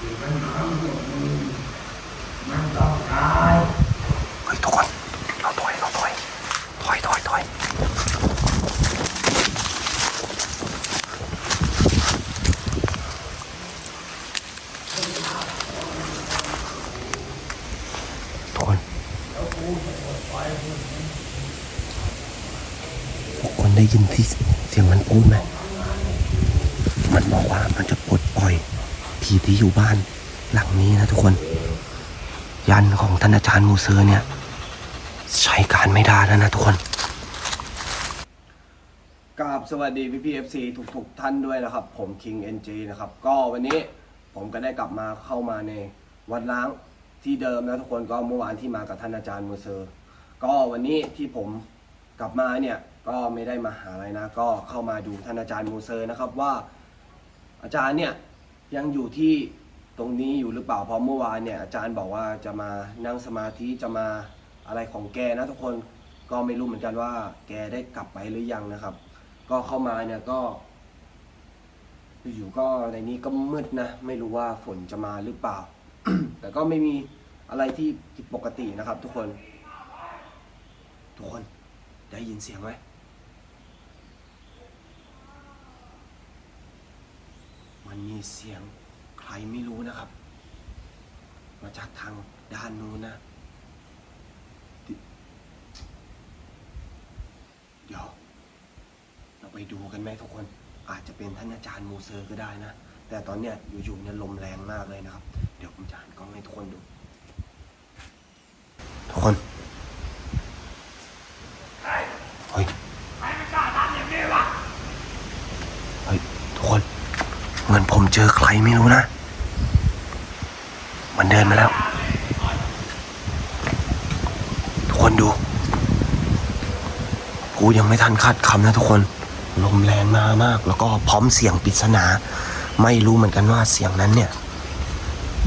มันทำหนี่มันต้องตาย เฮ้ยทุกคนเราถอยเราถอยถอยถอยถอยทุกคนทุกคนได้ยินที่เสียงมันพูดไหมมันบอกว่ามันจะปลดปล่อยผีที่ อยู่บ้านหลังนี้นะทุกคน ยันของท่านอาจารย์มูเซอร์เนี่ย ใช้การไม่ได้แล้วนะทุกคนกราบสวัสดีพี่พีเอฟซีทุกๆท่านด้วยนะครับ ผม King NG นะครับ ก็วันนี้ผมก็ได้กลับมาเข้ามาในวัดล้างที่เดิมนะทุกคนก็เมื่อวานที่มากับท่านอาจารย์มูเซอร์ ก็วันนี้ที่ผมกลับมาเนี่ยก็ไม่ได้มาหาอะไรนะ ก็เข้ามาดูท่านอาจารย์มูเซอร์นะครับว่าอาจารย์เนี่ย ยังอยู่ที่ตรงนี้อยู่หรือเปล่าเพราะเมื่อวานเนี่ยอาจารย์บอกว่าจะมานั่งสมาธิจะมาอะไรของแกนะทุกคนก็ไม่รู้เหมือนกันว่า แกได้กลับไปหรือยังนะครับ ก็เข้ามาเนี่ยก็ อยู่ๆก็ในนี้ก็มืดนะไม่รู้ว่าฝนจะมาหรือเปล่า แต่ก็ไม่มีอะไรที่ผิดปกตินะครับ ทุกคน ทุกคนได้ยินเสียงไหม มันมีเสียงใครไม่รู้นะครับ มาจากทางด้านนู้นนะ เดี๋ยว เราไปดูกันไหมทุกคน อาจจะเป็นท่านอาจารย์มูเซอร์ก็ได้นะ แต่ตอนเนี้ยอยู่ๆเนี่ยลมแรงมากเลยนะครับ เดี๋ยวผมจะหันกล้องให้ทุกคนดู ทุกคนเฮ้ยเฮ้ยทุกคน เหมือนผมเจอใครไม่รู้นะ มันเดินมาแล้ว ทุกคนดู กูยังไม่ทันคาดคำนะทุกคน ลมแรงมามาก แล้วก็พร้อมเสียงปริศนา ไม่รู้เหมือนกันว่าเสียงนั้นเนี่ย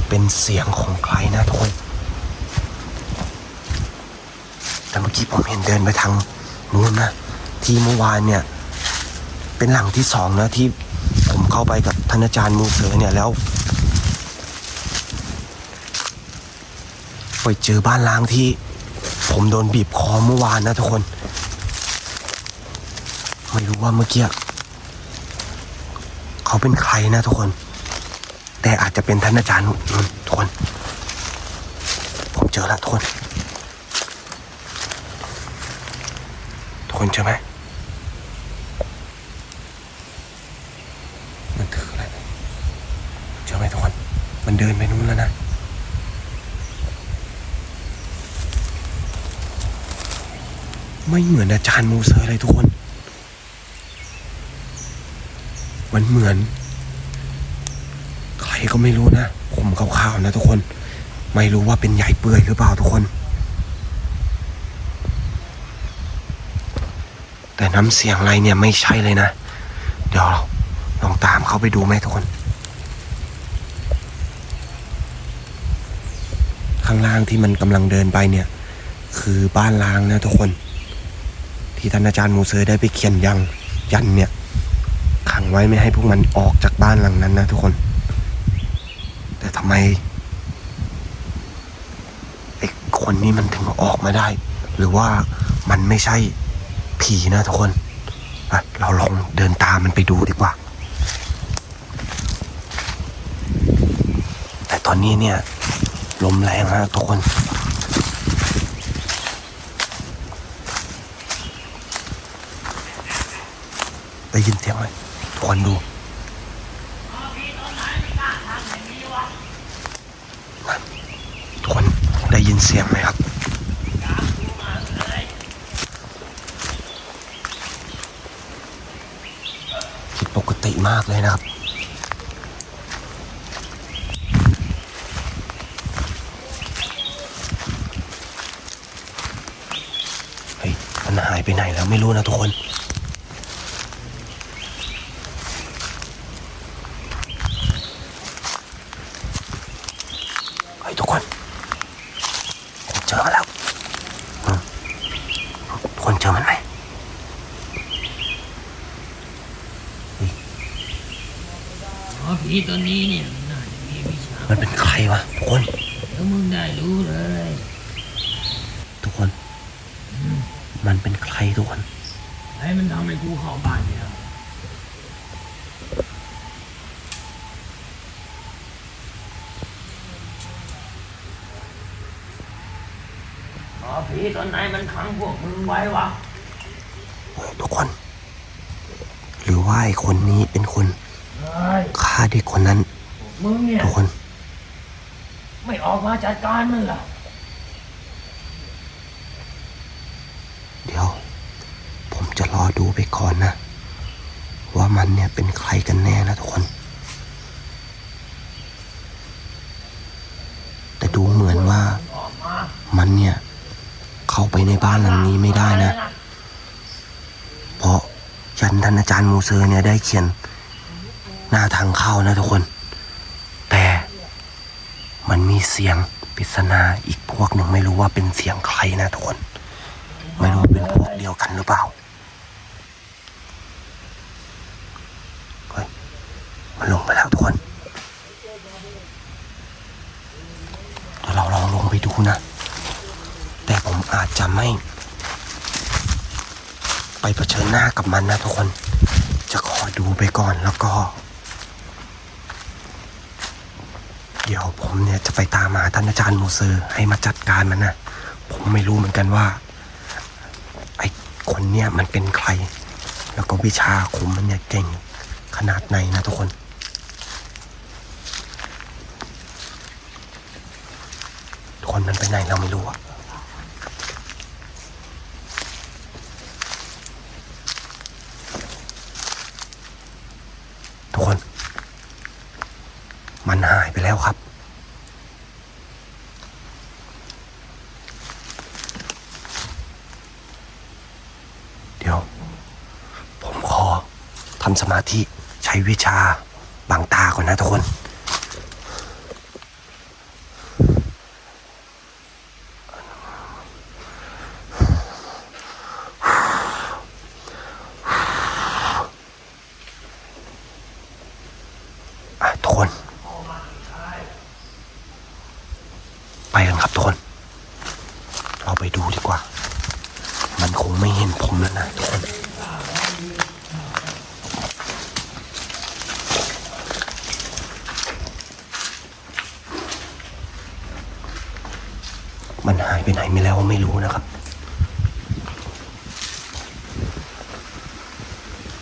เป็นเสียงของใครนะทุกคน แต่เมื่อกี้ผมเห็นเดินไปทางนู้นนะ ที่เมื่อวานเนี่ย เป็นหลังที่สองนะที่ ผมเข้าไปกับท่านอาจารย์มูเซอเนี่ยแล้วไปเจอบ้านล้างที่ ผมโดนบีบคอเมื่อวานนะทุกคน ไม่รู้ว่าเมื่อกี้เขาเป็นใครนะทุกคน แต่อาจจะเป็นท่านอาจารย์นู่นทุกคน ผมเจอล้วทุกคน ทุกคนเจอไหมมันถืออะไรเจอไหมทุกคน มัน เดินไปนู้นแล้วนะไม่เหมือนอาจารย์มูเซอร์เลยทุกคน มันเหมือน ใครก็ไม่รู้นะ ผมขาวๆนะทุกคน ไม่รู้ว่าเป็นใหญ่เปื่อยหรือเปล่าทุกคน แต่น้ำเสียงอะไรเนี่ยไม่ใช่เลยนะ เดี๋ยวลองตามเขาไปดูไหมทุกคน ข้างล่างที่มันกำลังเดินไปเนี่ย คือบ้านล้างนะทุกคน ที่ท่านอาจารย์มูเซอร์ได้ไปเขียนยังยันเนี่ย ขังไว้ไม่ให้พวกมันออกจากบ้านหลังนั้นนะทุกคน แต่ทำไมไอ้คนนี้มันถึงออกมาได้ หรือว่ามันไม่ใช่ผีนะทุกคนอะเราลองเดินตามมันไปดูดีกว่า แต่ตอนนี้เนี่ย ลมแรงมากทุกคนได้ยินเสียงไหมทุกคนดูทุกคนได้ยินเสียงไหมครับผิดปกติมากเลยนะครับ เฮ้ย มันหายไปไหนแล้วไม่รู้นะทุกคน เฮ้ย ทุกคนผมเจอมาแล้วอืมทุกคนเจอมันไหม อ๋อผีตัวนี้เนี่ยมันน่าจะมีวิชา มันเป็นใครวะทุกคน แล้วมึงได้รู้เลย ทุกคน มันเป็นใครทุกคน ให้มันทำให้กูเข้าบ้านเนี่ย อ๋อผีตอนไหนมันขังพวกมึงไว้วะเฮ้ยทุกคน หรือว่าไอ้คนนี้เป็นคนเฮ้ยฆ่าเด็กคนนั้น มึงเนี่ย ทุกคน ไม่ออกมาจัดการมันเหรอเดี๋ยว ผมจะรอดูไปก่อนนะ ว่ามันเนี่ยเป็นใครกันแน่นะทุกคน แต่ดูเหมือนว่า ออกมา มันเนี่ย เข้าไปในบ้านหลังนี้ไม่ได้นะ เพราะยันท่านอาจารย์มูเซอร์เนี่ยได้เขียนหน้าทางเข้านะทุกคน แต่มันมีเสียงปริศนาอีกพวกหนึ่งไม่รู้ว่าเป็นเสียงใครนะทุกคน ไม่รู้ว่าเป็นพวกเดียวกันหรือเปล่าเฮ้ยมันลงไปแล้วทุกคนเดี๋ยวเราลองลงไปดูนะ แต่ผมอาจจะ ไม่ ไปเผชิญหน้ากับมันนะทุกคน จะขอดูไปก่อนแล้วก็ เดี๋ยวผมเนี่ยจะไปตามหาท่านอาจารย์มูเซอร์ให้มาจัดการมันนะผมไม่รู้เหมือนกันว่า ไอ้คนเนี่ยมันเป็นใคร แล้วก็วิชาอาคมมันเนี่ยเก่งขนาดไหนนะทุกคนทุกคนมันไปไหนเราไม่รู้อะ ทุกคน มันหายไปแล้วครับ เดี๋ยว ผมขอทำสมาธิใช้วิชาบังตาก่อนนะทุกคนอะทุกคน ไปกันครับทุกคน เราไปดูดีกว่า มันคงไม่เห็นผมแล้วนะทุกคนหาย ไม่แล้วไม่รู้นะครับ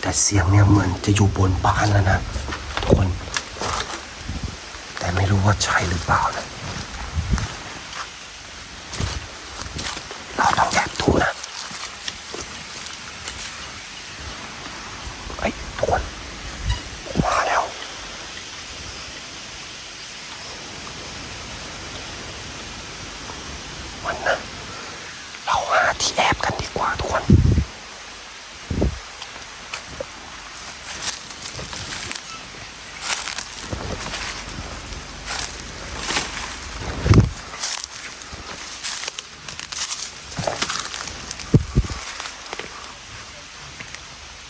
แต่เสียงเนี่ยเหมือนจะอยู่บนบ้านแล้วนะทุกคน แต่ไม่รู้ว่าใช่หรือเปล่านะ เราต้องแอบดูนะไอ้ยทุกคนมาแล้ว มันนะ เราหาที่แอบกันดีกว่าทุกคน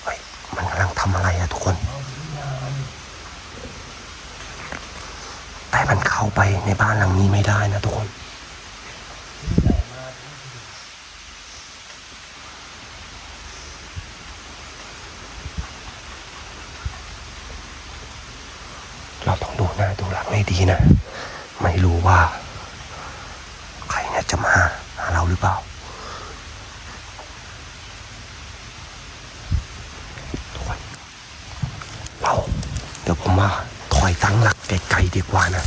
เฮ้ยมันกำลังทำอะไรอะทุกคน แต่มันเข้าไปในบ้านหลังนี้ไม่ได้นะทุกคน เราต้องดูหน้า ไงดีนะ ไม่รู้ว่า ใครเนี่ยจะมาหาเราหรือเปล่า เรา เดี๋ยวผมว่าถอยตั้งหลักไกลๆดีกว่านะ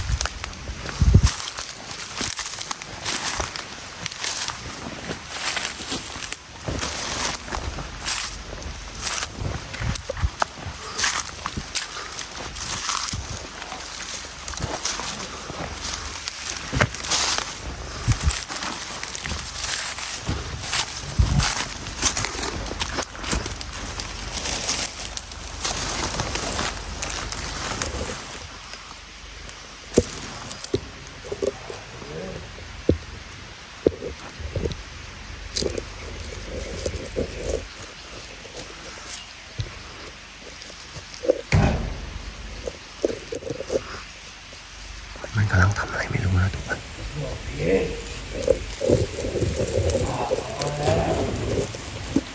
ท มันกำลังทำอะไรไม่รู้นะทุกคน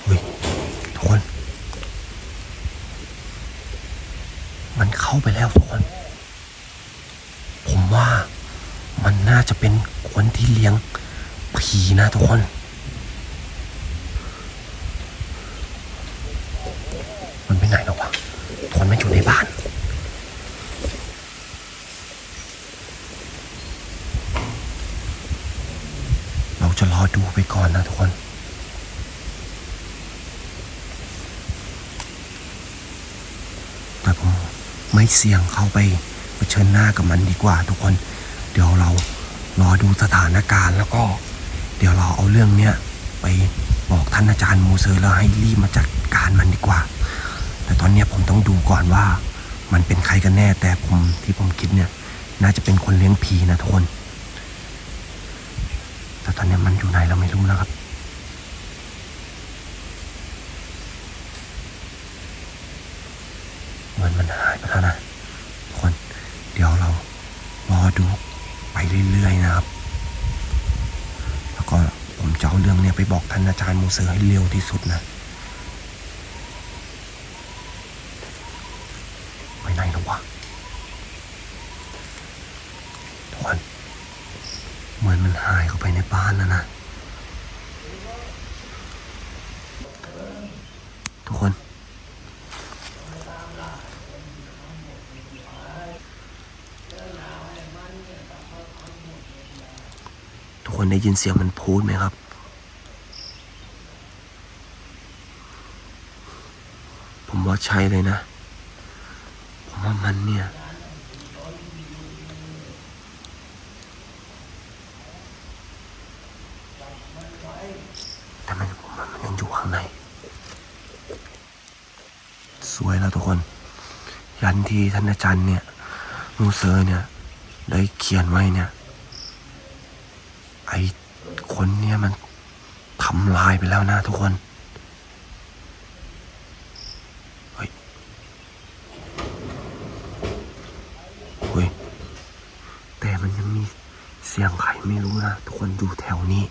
เฮ้ยทุกคน มันเข้าไปแล้วทุกคน ผมว่ามันน่าจะเป็นคนที่เลี้ยงผีนะ ทุกคน มันไปไหนแล้ววะทุกคนไม่อยู่ในบ้าน เราจะรอดูไปก่อนนะทุกคนแต่ผมไม่เสี่ยงเข้าไปเผชิญหน้ากับมันดีกว่าทุกคน เดี๋ยวเรารอดูสถานการณ์แล้วก็ เดี๋ยวเราเอาเรื่องเนี้ยไปบอกท่านอาจารย์มูเซอร์แล้วให้รีบมาจัดการมันดีกว่า แต่ตอนเนี้ยผมต้องดูก่อนว่า มันเป็นใครกันแน่ แต่ผมที่ผมคิดเนี่ย น่าจะเป็นคนเลี้ยงผีนะทุกคน แต่ตอนเนี้ยมันอยู่ไหนเราไม่รู้นะครับเหมือนมันหายไปแล้วนะทุกคน เดี๋ยวเรารอดูไปเรื่อยๆนะครับ เอาเรื่องเนี้ยไปบอกท่านอาจารย์มูเซอร์ให้เร็วที่สุดนะ ไปไหนแล้ววะทุกคนเหมือนมันหายเข้าไปในบ้านแล้วนะ ทุกคน ทุกคนได้ยินเสียงมันพูดไหมครับ ผม ว่าใช่เลยนะ ผมว่ามันเนี่ย แต่มันผมมันยังอยู่ข้างใน สวยแล้วทุกคน ยันที่ท่านอาจารย์เนี่ย มูเซอร์เนี่ย ได้เขียนไว้เนี่ย ไอ้คนเนี่ยมันทำลายไปแล้วนะทุกคน เฮ้ย เฮ้ย แต่มันยังมีเสียงใครไม่รู้นะทุกคนอยู่แถวนี้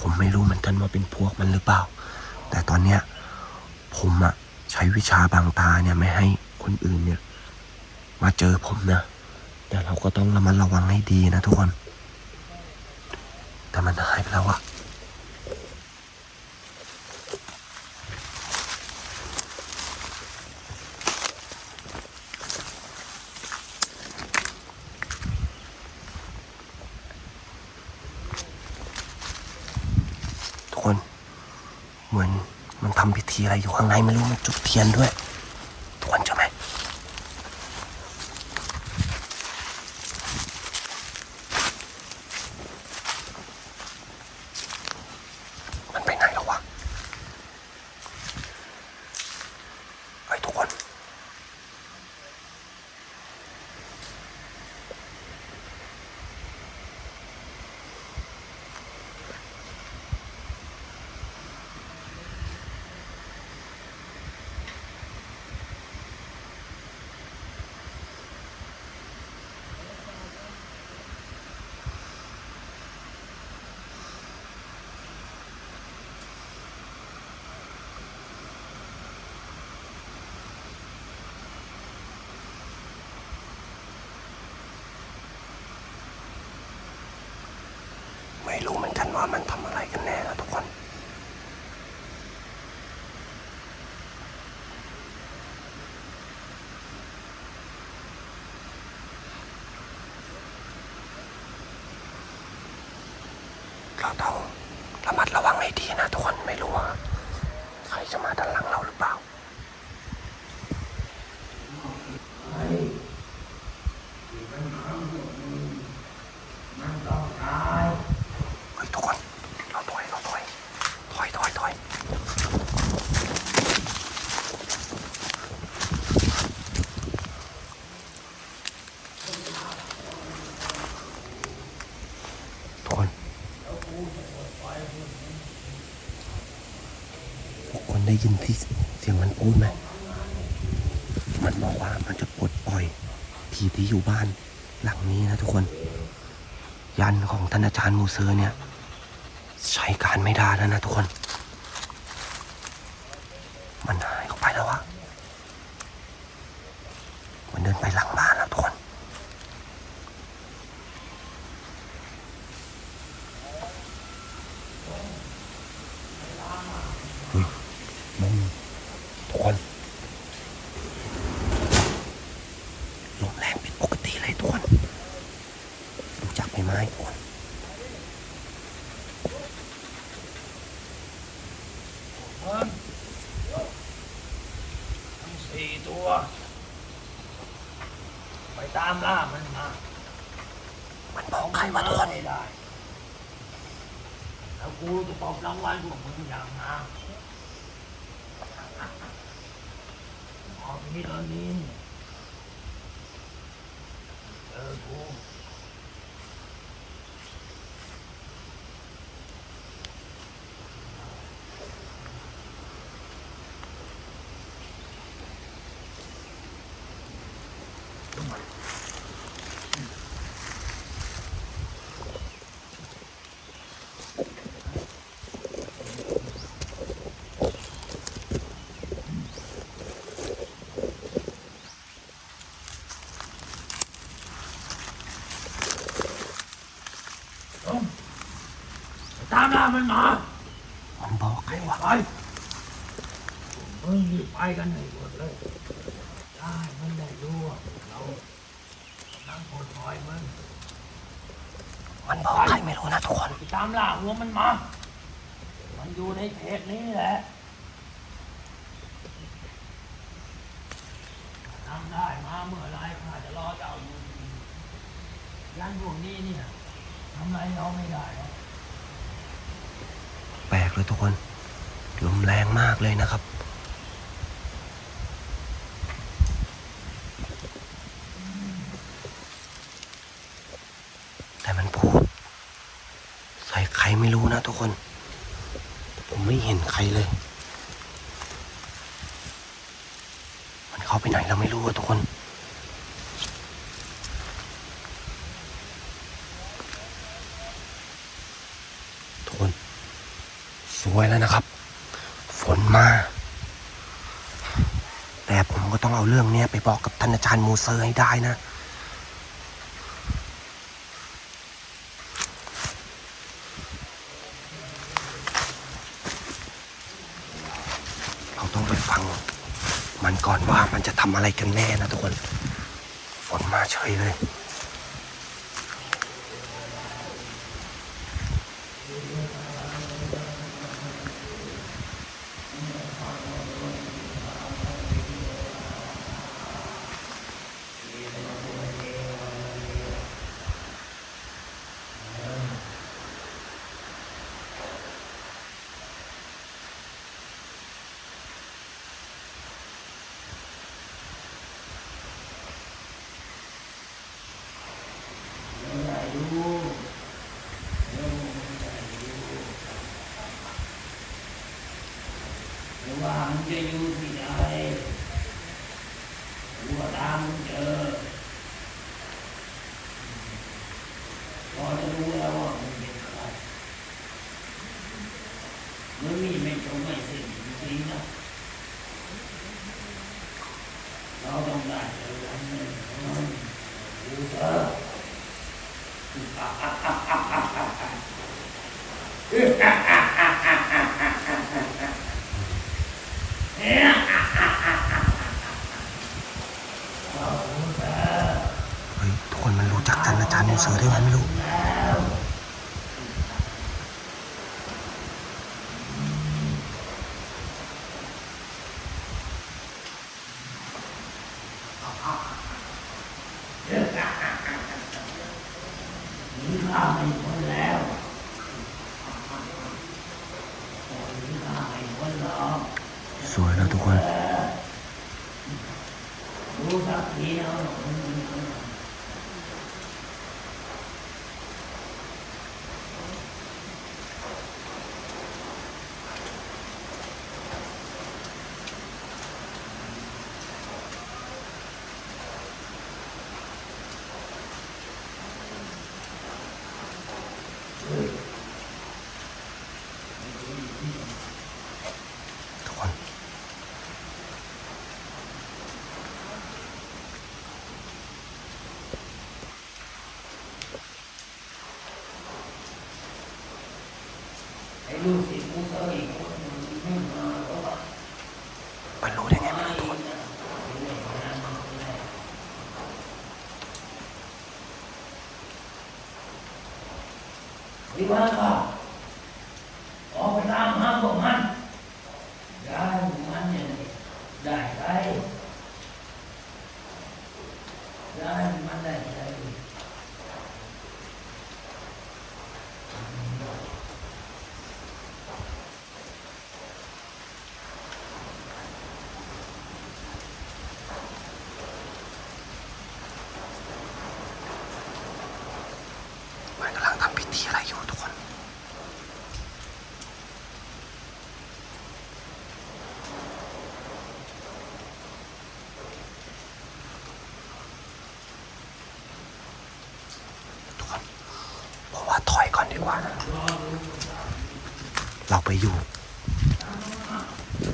ผมไม่รู้เหมือนกันว่าเป็นพวกมันหรือเปล่า แต่ตอนเนี้ยผมอะใช้วิชาบางตาเนี่ยไม่ให้คนอื่นเนี่ย มาเจอผมนะแต่เราก็ต้องระมัดระวังให้ดีนะทุกคน แต่มันหายไปแล้วอะทุกคน เหมือนมัน ทีอะไรอยู่ข้างในไม่รู้มันจุดเทียนด้วย ทุกคนเจอไหม มันไปไหนแล้ววะไอ้ยทุกคน ไม่ รู้เหมือนกันว่ามันทำอะไรกันแน่นะทุกคน เราต้องระมัดระวังให้ดีนะทุกคนไม่รู้ว่า ใครจะมาด้านหลังเราหรือเปล่า เฮ้ยทุกคน เราถอย เราถอย ถอยถอยถอยทุกคนทุกคนได้ ยินที่เสียงมันพูดไหม มันบอกว่ามันจะปลดปล่อยผีที่อยู่บ้านหลังนี้นะทุกคน ยันของท่านอาจารย์มูเซอร์เนี่ย ใช้การไม่ได้แล้วนะทุกคนมันหายเข้าไปแล้วอะมันเดินไปหลังบ้านแล้วทุกคน อุ้ยมองทุกคนลมแรงผิดปกติเลยทุกคน ดูจากใบไม้ทุกคน เพิ่มทั้งสี่ตัว ไปตามล่ามันมา มันบอกใครว่าทุกคน ไม่ได้ แล้วกูจะตอบรางวัลพวกมึงอย่างนะพอพี่ตอนนี้ เจอกู ตา มล่ามันมามันบอกใครว่าไปมึงรีบไปกันให้หมดเลยได้มันได้รู้ว่าเรากำลังปลดปล่อยมันมันบอกใครไม่รู้นะทุกคนไปตามล่าหัวมันมา มันอยู่ในเพจนี้แหละทำได้มาเมื่อไรข้าจะรอเจ้าอยู่ยันพวกนี้เนี่ยทำไรเราไม่ได้หรอกแปลก เลยทุกคน ลมแรงมากเลยนะครับ แต่มันพูด ใส่ใครไม่รู้นะทุกคน ผมไม่เห็นใครเลย มันเข้าไปไหนเราไม่รู้อะทุกคน ทุกคน ส วยแล้วนะครับ ฝนมา แต่ผมก็ต้องเอาเรื่องเนี้ยไปบอกกับท่านอาจารย์มูเซอร์ให้ได้นะ เราต้องไปฟัง มันก่อนว่ามันจะทำอะไรกันแน่นะทุกคน ฝนมาเฉยเลย เราไปอยู่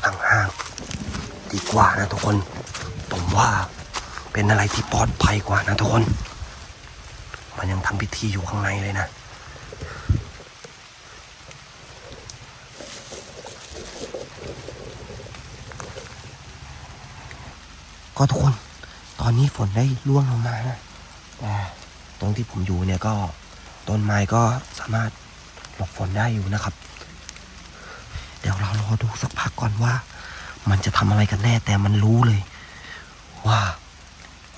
ห่างๆดีกว่านะทุกคน ผมว่าเป็นอะไรที่ปลอดภัยกว่านะทุกคน มันยังทำพิธีอยู่ข้างในเลยนะก็ทุกคนตอนนี้ฝนได้ร่วงลงมานะแต่ตรงที่ผมอยู่เนี่ยก็ต้นไม้ก็สามารถหลบฝนได้อยู่นะครับ อดูสักพักก่อนว่า มันจะทำอะไรกันแน่แต่มันรู้เลย ว่า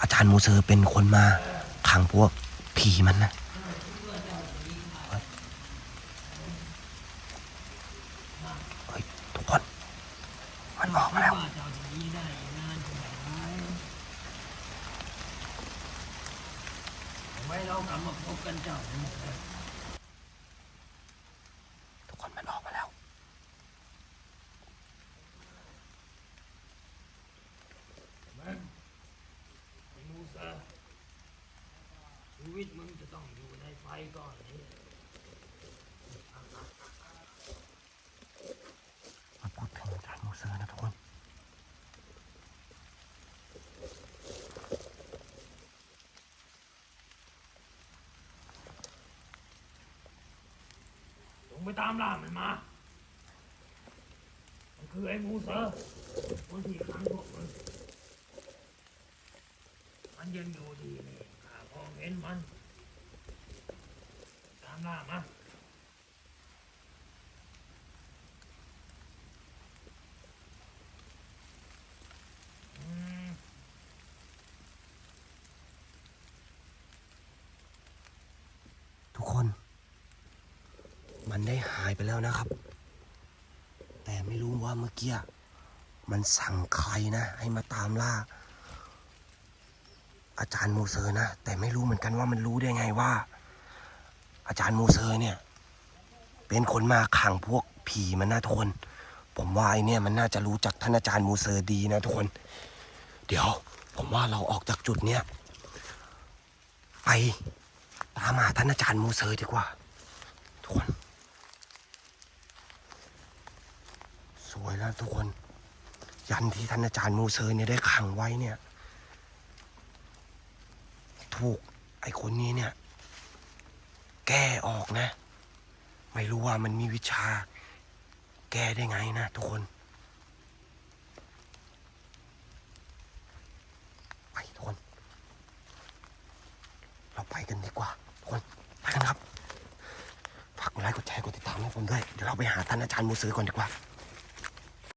อาจารย์มูเซอร์เป็นคนมาขังพวกผีมันนะเฮ้ยทุกคน มันออกมาแล้วว่าจะหนีได้นานขนาดไหนทำไมเรากลับมาพบกันเจ้าทั้งหมดเลย ทุกคนมันออกมาแล้ว มันไอ้มูซาชีวิตมึงจะต้องอยู่ในไฟก่อนนี้ มาพูดถึงอาจารย์มูเซอร์นะทุกคน ลง ไปตามล่ามันมา มันคือไอ้มูเซอร์คนที่ขังพวกมึงมันยังอยู่ดีนี่ข้าพอเห็นมัน ตามล่ามาอืม ทุกคน มันได้หายไปแล้วนะครับ แต่ไม่รู้ว่าเมื่อกี้มันสั่งใครนะ ให้มาตามล่า อาจารย์มูเซอร์นะ แต่ไม่รู้เหมือนกันว่ามันรู้ได้ไงว่า อาจารย์มูเซอร์เนี่ย เป็นคนมาขังพวกผีมันนะทุกคน ผมว่าไอเนี่ยมันน่าจะรู้จักท่านอาจารย์มูเซอร์ดีนะทุกคน เดี๋ยว ผมว่าเราออกจากจุดเนี้ยไปตามหาท่านอาจารย์มูเซอร์ดีกว่า ทุกคน วยแล้วทุกคน ยันที่ท่านอาจารย์มูเซอร์เนี่ยได้ขังไว้เนี่ย ถูกไอ้คนนี้เนี่ย แก้ออกนะ ไม่รู้ว่ามันมีวิชา แก้ได้ไงนะทุกคนไปทุกคน เราไปกันดีกว่าทุกคนไปกันครับฝากกดไลค์กดแชร์กดติดตามให้ผมด้วย เดี๋ยวเราไปหาท่านอาจารย์มูซื้อก่อนดีกว่า